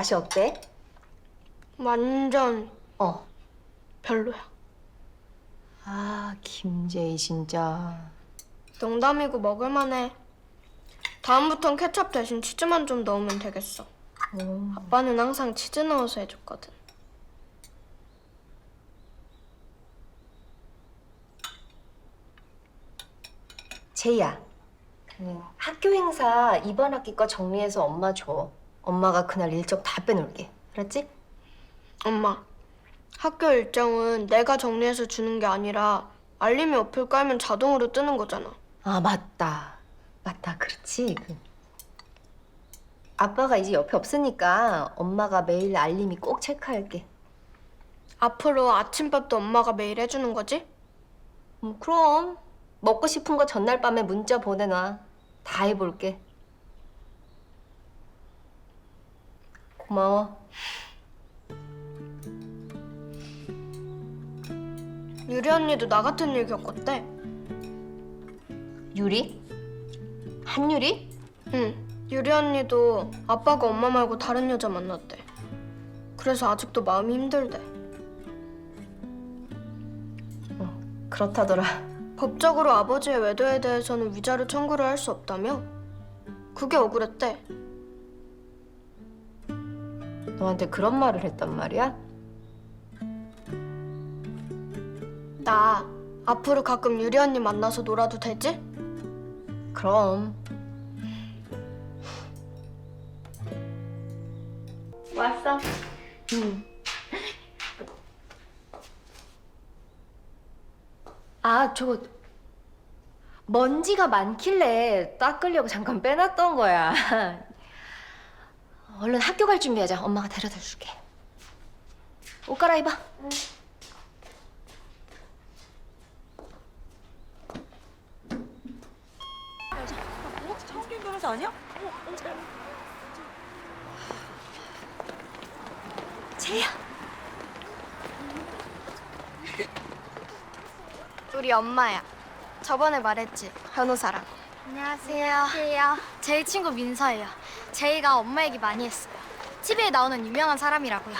맛이 어때? 완전 어. 별로야. 아, 김재희 진짜. 농담이고 먹을만해. 다음부턴 케첩 대신 치즈만 좀 넣으면 되겠어. 어. 아빠는 항상 치즈 넣어서 해줬거든. 제이야. 그 학교 행사 이번 학기 거 정리해서 엄마 줘. 엄마가 그날 일정 다 빼놓을게. 알았지? 엄마, 학교 일정은 내가 정리해서 주는 게 아니라 알림이 어플 깔면 자동으로 뜨는 거잖아. 아, 맞다. 맞다. 그렇지. 그. 아빠가 이제 옆에 없으니까 엄마가 매일 알림이 꼭 체크할게. 앞으로 아침밥도 엄마가 매일 해주는 거지? 음, 그럼 먹고 싶은 거 전날 밤에 문자 보내놔. 다 해볼게. 고마워. 유리 언니도 나 같은 일 겪었대. 유리? 한유리? 응, 유리 언니도 아빠가 엄마 말고 다른 여자 만났대. 그래서 아직도 마음이 힘들대. 그렇다더라. 법적으로 아버지의 외도에 대해서는 위자료 청구를 할 수 없다며? 그게 억울했대. 너한테 그런 말을 했단 말이야? 나 앞으로 가끔 유리 언니 만나서 놀아도 되지? 그럼. 왔어. 응. 아, 저거 먼지가 많길래 닦으려고 잠깐 빼놨던 거야. 얼른 학교 갈 준비하자. 엄마가 데려다 줄게. 옷 갈아입어. 청긴 변호사 아니야? 제이야. 우리 엄마야. 저번에 말했지, 변호사랑. 안녕하세요. 안녕하세요. 제이 친구 민서예요. 제이가 엄마 얘기 많이 했어요. TV에 나오는 유명한 사람이라고요.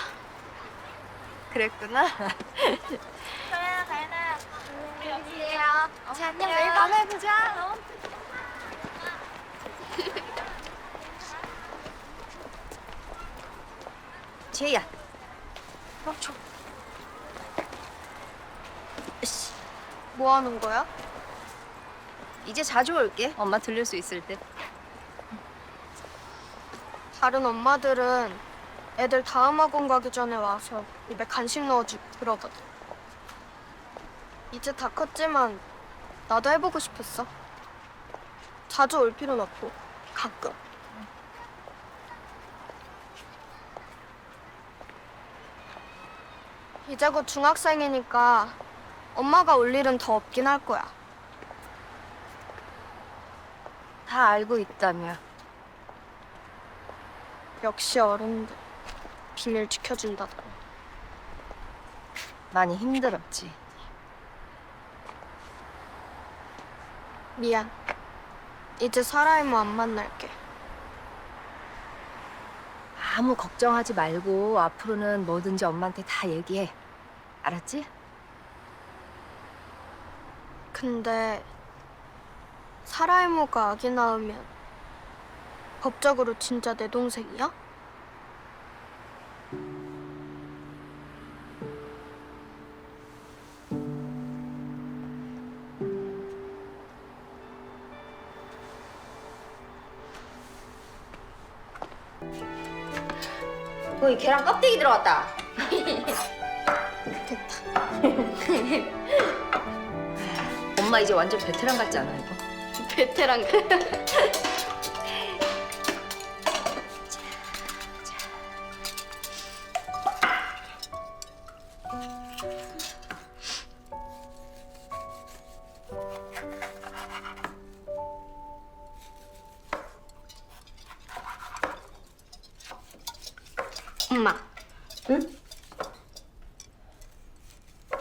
그랬구나. 가연아, 가연아. 안녕하세요. 자, 안녕. 내일 밤에 보자. 제이야. 어, 줘. 뭐 하는 거야? 이제 자주 올게. 엄마 들릴 수 있을 때. 다른 엄마들은 애들 다음 학원 가기 전에 와서 입에 간식 넣어주고 그러거든. 이제 다 컸지만 나도 해보고 싶었어. 자주 올 필요는 없고 가끔. 이제 곧 중학생이니까 엄마가 올 일은 더 없긴 할 거야. 다 알고 있다며. 역시 어른들 비밀 지켜준다더라. 많이 힘들었지. 미안. 이제 사라이모 안 만날게. 아무 걱정하지 말고 앞으로는 뭐든지 엄마한테 다 얘기해. 알았지? 근데 사라이모가 아기 낳으면 법적으로 진짜 내 동생이야? 거기 계란 껍데기 들어갔다. 됐다. 엄마 이제 완전 베테랑 같지 않아 이거? 베테랑.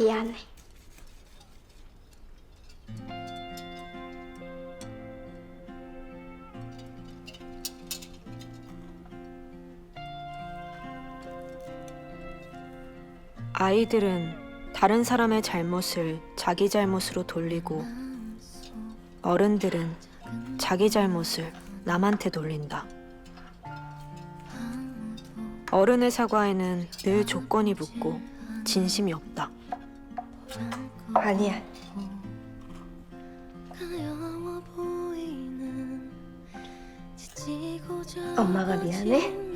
미안해. 아이들은 다른 사람의 잘못을 자기 잘못으로 돌리고 어른들은 자기 잘못을 남한테 돌린다. 어른의 사과에는 늘 조건이 붙고 진심이 없다. 아니야. 엄마가 미안해?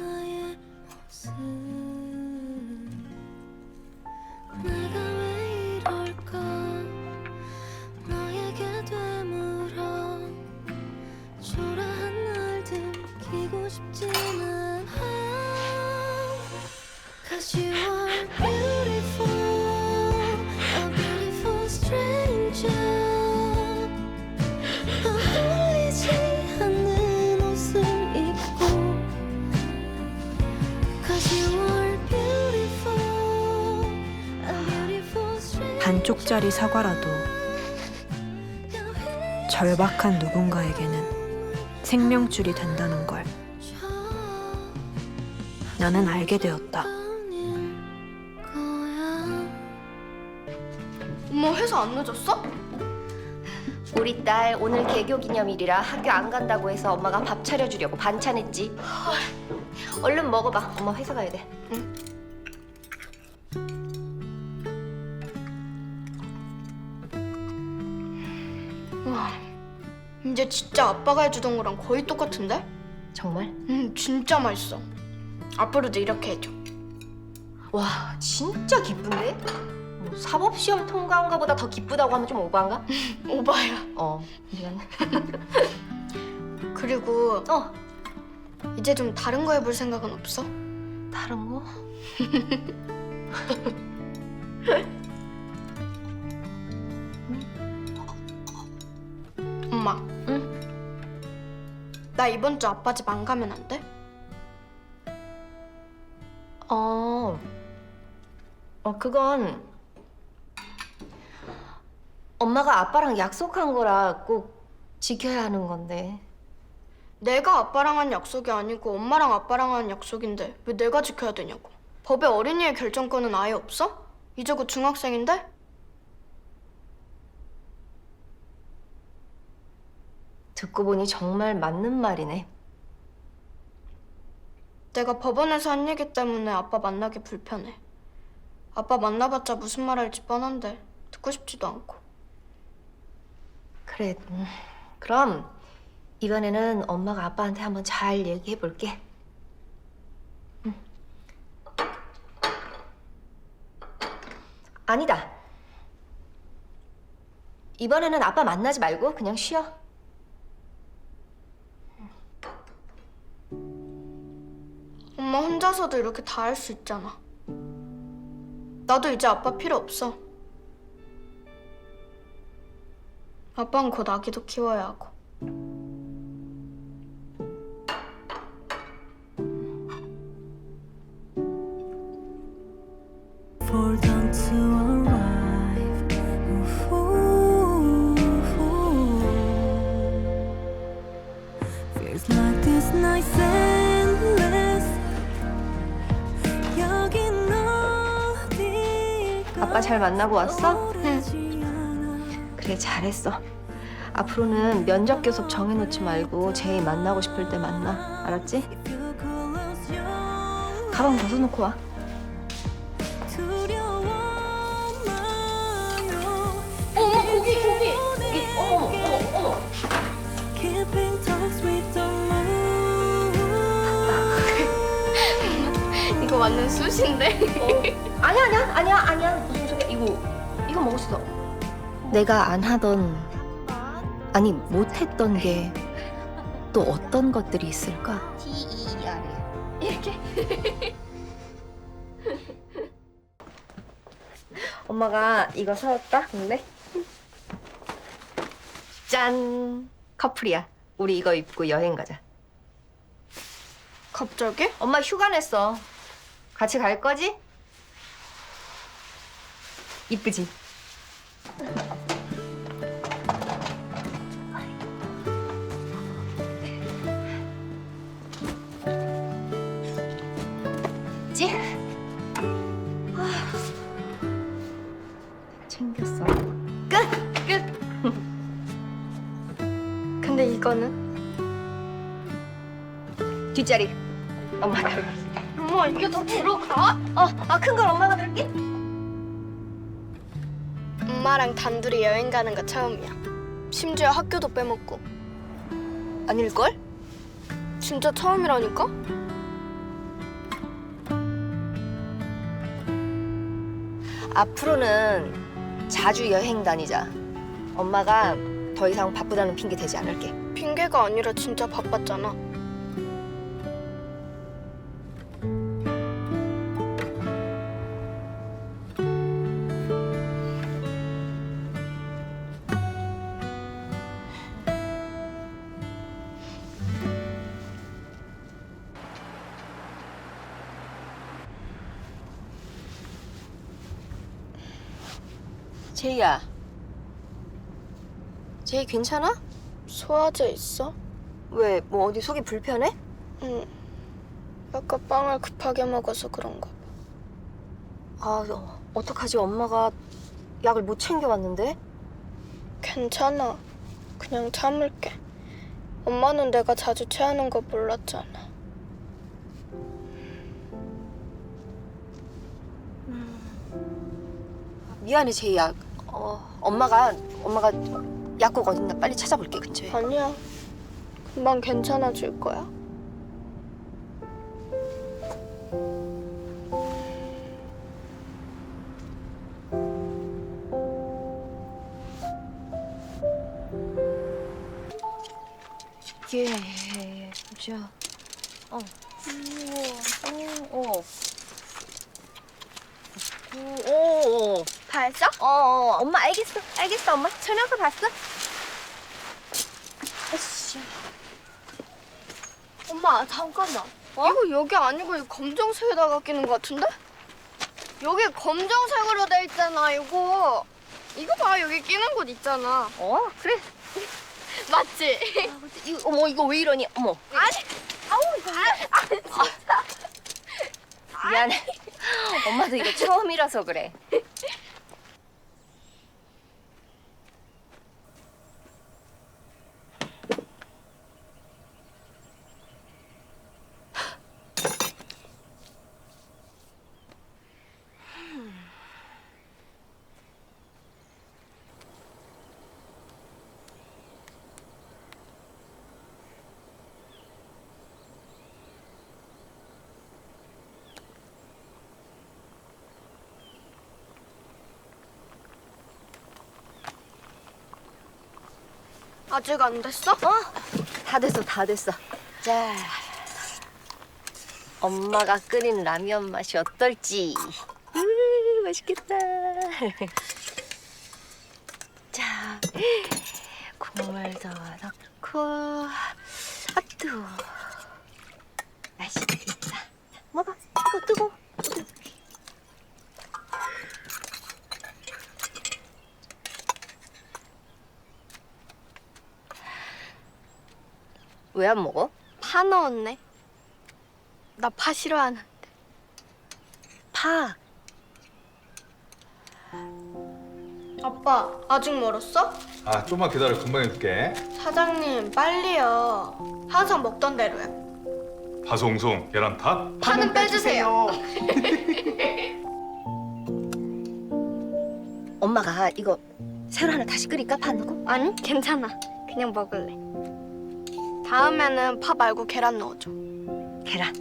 반쪽짜리 사과라도 절박한 누군가에게는 생명줄이 된다는 걸 나는 알게 되었다. 엄마 회사 안 늦었어? 우리 딸 오늘 개교 기념일이라 학교 안 간다고 해서 엄마가 밥 차려주려고 반찬했지. 얼른 먹어봐. 엄마 회사 가야 돼. 와, 진짜 아빠가 해주던 거랑 거의 똑같은데? 정말? 음, 진짜 맛있어. 앞으로도 이렇게 해줘. 와 진짜 기쁜데? 뭐 사법시험 통과한 거보다 더 기쁘다고 하면 좀 오바인가? 오바야. 어 미안. 그리고 어 이제 좀 다른 거 해볼 생각은 없어? 다른 거? 나 이번 주 아빠 집 안 가면 안 돼? 어. 어 그건 엄마가 아빠랑 약속한 거라 꼭 지켜야 하는 건데. 내가 아빠랑 한 약속이 아니고 엄마랑 아빠랑 한 약속인데 왜 내가 지켜야 되냐고. 법에 어린이의 결정권은 아예 없어? 이제 곧 중학생인데? 듣고 보니 정말 맞는 말이네. 내가 법원에서 한 얘기 때문에 아빠 만나기 불편해. 아빠 만나봤자 무슨 말 할지 뻔한데 듣고 싶지도 않고. 그래. 음, 그럼 이번에는 엄마가 아빠한테 한번 잘 얘기해 볼게. 음. 아니다. 이번에는 아빠 만나지 말고 그냥 쉬어. 엄마 혼자서도 이렇게 다 할 수 있잖아. 나도 이제 아빠 필요 없어. 아빠는 곧 아기도 키워야 하고. 만나고 왔어? 오르지 않아. 그래 잘했어. 앞으로는 면접 교섭 정해놓지 말고 제이 만나고 싶을 때 만나. 알았지? 가방 벗어놓고 와. 어머 고기 고기. 고기. 어머 어머 어머. 이거 완전 숯인데? 아니야 아니야 아니야 아니야 이거 이거 먹을 수 있어. 내가 안 하던 아니 못했던 게 또 어떤 것들이 있을까? T E E R 이렇게. 엄마가 이거 사왔다. 근데 짠 커플이야. 우리 이거 입고 여행 가자. 갑자기? 엄마 휴가 냈어. 같이 갈 거지? 이쁘지? 지? 아, 챙겼어. 근데 이거는? 뒷자리. 엄마가. 엄마 이게 더 들어가? 어, 아 큰 걸 엄마가 들게. 엄마랑 단둘이 여행 가는 거 처음이야. 심지어 학교도 빼먹고. 아닐걸? 진짜 처음이라니까? 앞으로는 자주 여행 다니자. 엄마가 더 이상 바쁘다는 핑계 대지 않을게. 핑계가 아니라 진짜 바빴잖아. 제이 괜찮아? 소화제 있어? 왜 뭐 어디 속이 불편해? 응. 아까 빵을 급하게 먹어서 그런가 봐. 아, 어, 어떡하지? 엄마가 약을 못 챙겨왔는데? 괜찮아. 그냥 참을게. 엄마는 내가 자주 체하는 거 몰랐잖아. 미안해, 제이야. 어, 엄마가 엄마가 약국 어딨나 빨리 찾아볼게 근처에. 아니야. 금방 괜찮아질 거야. 예, 저, 어, 오, 오, 오, 오, 오. 다 했어? 어, 어, 엄마 알겠어, 알겠어, 엄마 전화서 봤어? 아씨, 엄마 잠깐만. 이거 여기 아니고 이 검정색에다가 끼는 거 같은데? 여기 검정색으로 돼 있잖아 이거. 이거 봐 여기 끼는 곳 있잖아. 어, 그래. 맞지? 이거, 어머, 이거 왜 이러니? 어머. 아니, 아우, 아, 진짜. 미안해. 엄마도 이거 처음이라서 그래. 아직 안 됐어? 어? 다 됐어, 다 됐어. 자, 엄마가 끓인 라면 맛이 어떨지. 음, 맛있겠다. 자, 국물도 넣고, 아뚜. 맛있겠다. 먹어, 이거 뜨고. 왜 안 먹어? 파 넣었네. 나 파 싫어하는. 파. 아빠 아직 멀었어? 아, 좀만 기다려. 금방 해줄게. 사장님 빨리요. 항상 먹던 대로요. 파송송 계란탑. 파는 빼주세요. 엄마가 이거 새로 하나 다시 끓일까? 파 넣고? 아니 괜찮아. 그냥 먹을래. 다음에는 파 말고 계란 넣어줘. 계란.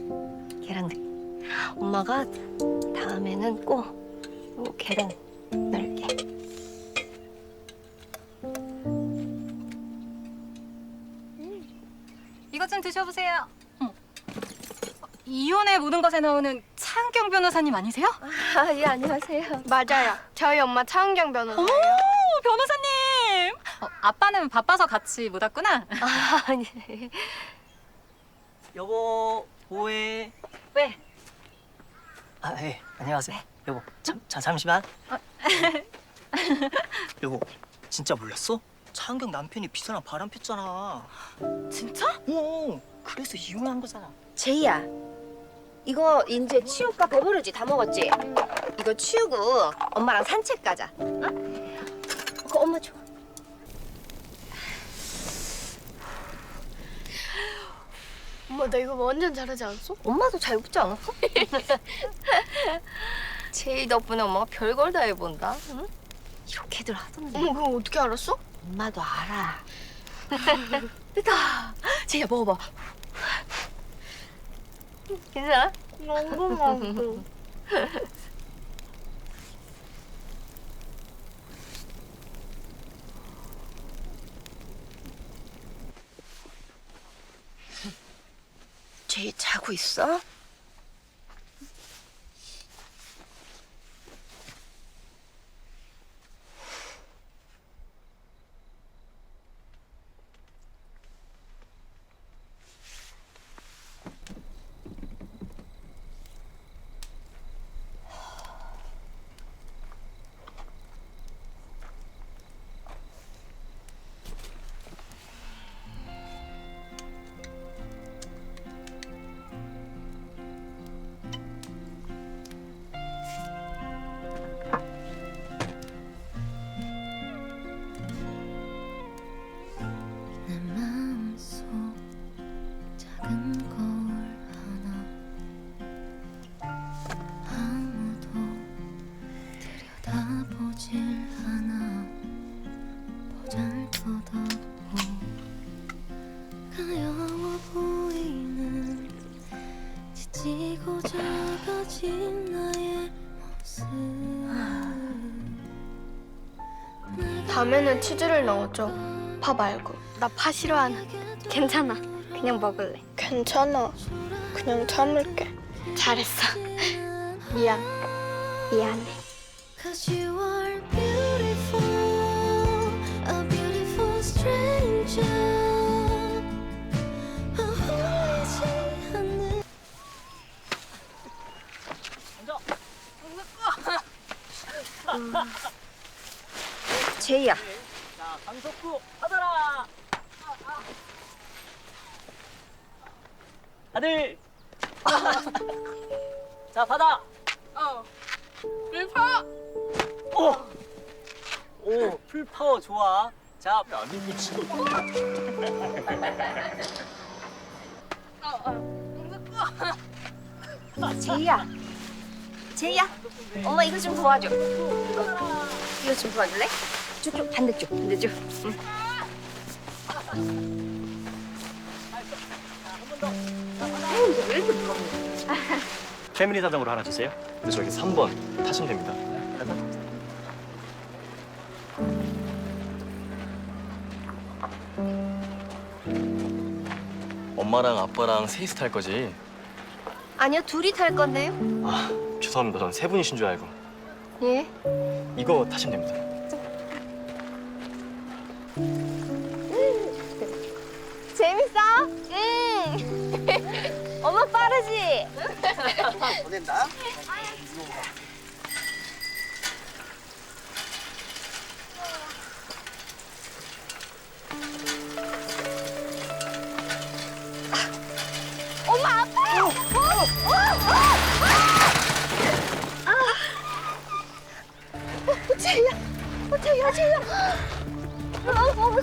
계란 넣 엄마가 다음에는 꼭 요 계란 넣을게. 이것 좀 드셔보세요. 어머. 이혼의 모든 것에 나오는 차은경 변호사님 아니세요? 아, 예, 안녕하세요. 맞아요. 저희 엄마 차은경 변호사님! 어, 아빠는 바빠서 같이 못 왔구나. 아, 아니. 여보 뭐해? 왜? 아, 예. 안녕하세요. 여보, 잠, 자, 잠시만. 여보, 진짜 몰랐어? 차은경 남편이 비서랑 바람 폈잖아. 진짜? 오, 그래서 이혼한 거잖아. 제이야. 이거 이제 치울까 배부르지 다 먹었지? 이거 치우고 엄마랑 산책 가자. 어? 엄마 나 이거 완전 잘하지 않았어? 엄마도 잘 붙지 않았어? 제이 덕분에 엄마가 별걸 다 해본다. 응? 이렇게들 하던데. 엄마 그거 어떻게 알았어? 엄마도 알아. 됐다. 제이야 먹어봐. 괜찮아? 너무 맛있어. 제이 자고 있어? 보질 않아 보잘것없고 가여워 보이는 지치고 작아진 나의 모습 밤에는 치즈를 넣어줘. 파 말고. 나 파 싫어하는. 괜찮아. 그냥 먹을래. 괜찮아. 그냥 참을게. 잘했어. 미안. 미안해. 제이야. 자, 강석구 받아라. 아들. 자, 받아. 어. 불파! 오. 오, 풀 파워 좋아. 자, 제이야. 제이야. 엄마 이거 좀 도와줘. 이거 이거 좀 도와줄래? 저쪽 반대쪽 반대쪽. 응. 왜 이렇게? 패밀리 사정으로 하나 주세요. 근데 저기 3번 타시면 됩니다. 엄마랑 아빠랑 셋이서 탈 거지? 아니요 둘이 탈 건데요. 아, 죄송합니다. 전세 분이신 줄 알고. 예. 이거 타시면 됩니다. 재밌어? 응. 엄마 빠르지? 보낸다. 어, 제이야, 제이야. 어, 어, 어,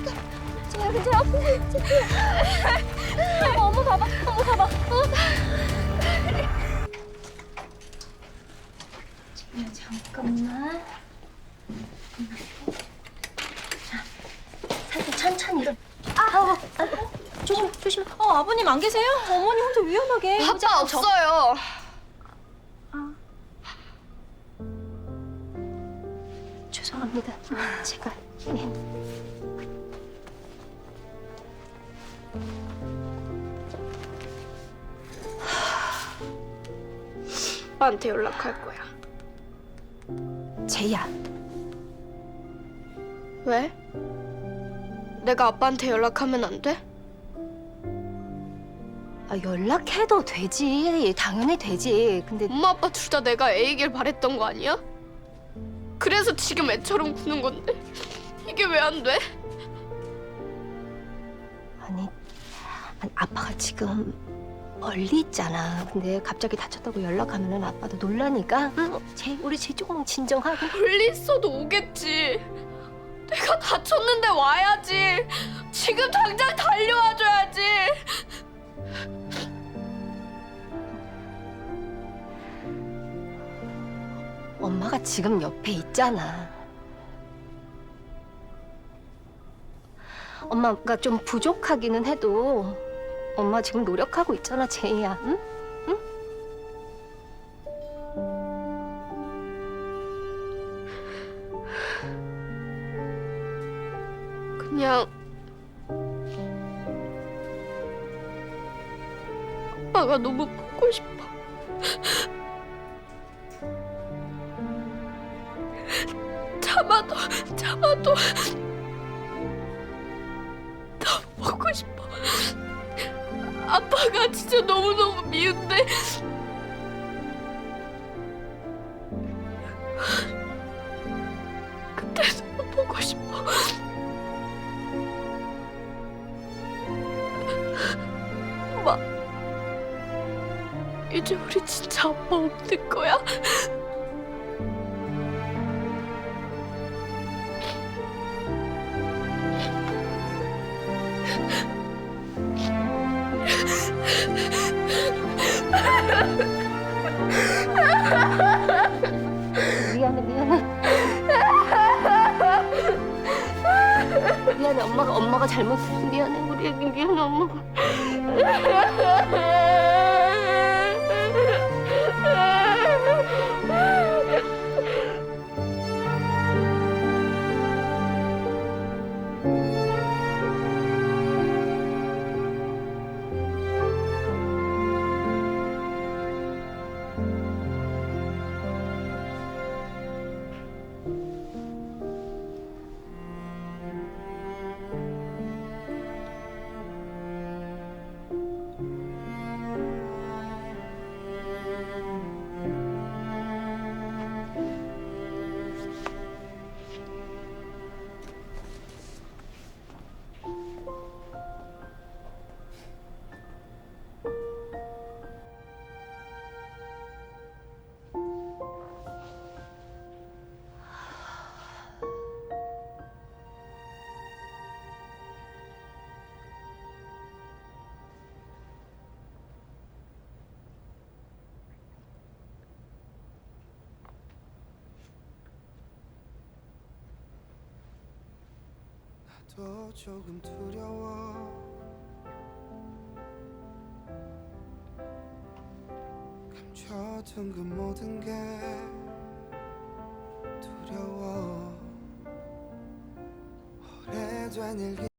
제이야, 근데 아픈데, 제이야. 어, 엄마 봐봐, 엄마 봐봐. 어. 제이야, 잠깐만. 자, 살짝 천천히. 아, 어, 어, 조심, 조심. 어, 아버님 안 계세요? 어머니 혼자 위험하게. 아빠 없어요. 죄송합니다. 제가 네. 아빠한테 연락할 거야. 제이야. 왜? 내가 아빠한테 연락하면 안 돼? 아, 연락해도 되지. 당연히 되지. 근데 엄마 아빠 둘 다 내가 애이길 바랬던 거 아니야? 그래서 지금 애처럼 구는 건데 이게 왜 안 돼? 아니, 아니 아빠가 지금 멀리 있잖아. 근데 갑자기 다쳤다고 연락하면은 아빠도 놀라니까. 응, 제 우리 제 조금 진정하고. 멀리 있어도 오겠지. 내가 다쳤는데 와야지. 지금 당장 달려와줘야지. 엄마가 지금 옆에 있잖아. 엄마가 좀 부족하기는 해도 엄마 지금 노력하고 있잖아, 제이야. 응? 이제 우리 진짜 아빠 없는 거야? 미안해, 미안해. 미안해, 엄마가 엄마가 잘못했어. 미안해, 우리 애기 미안해, 엄마가. 또 조금 두려워. 감춰둔 그 모든 게 두려워. 오래된 일기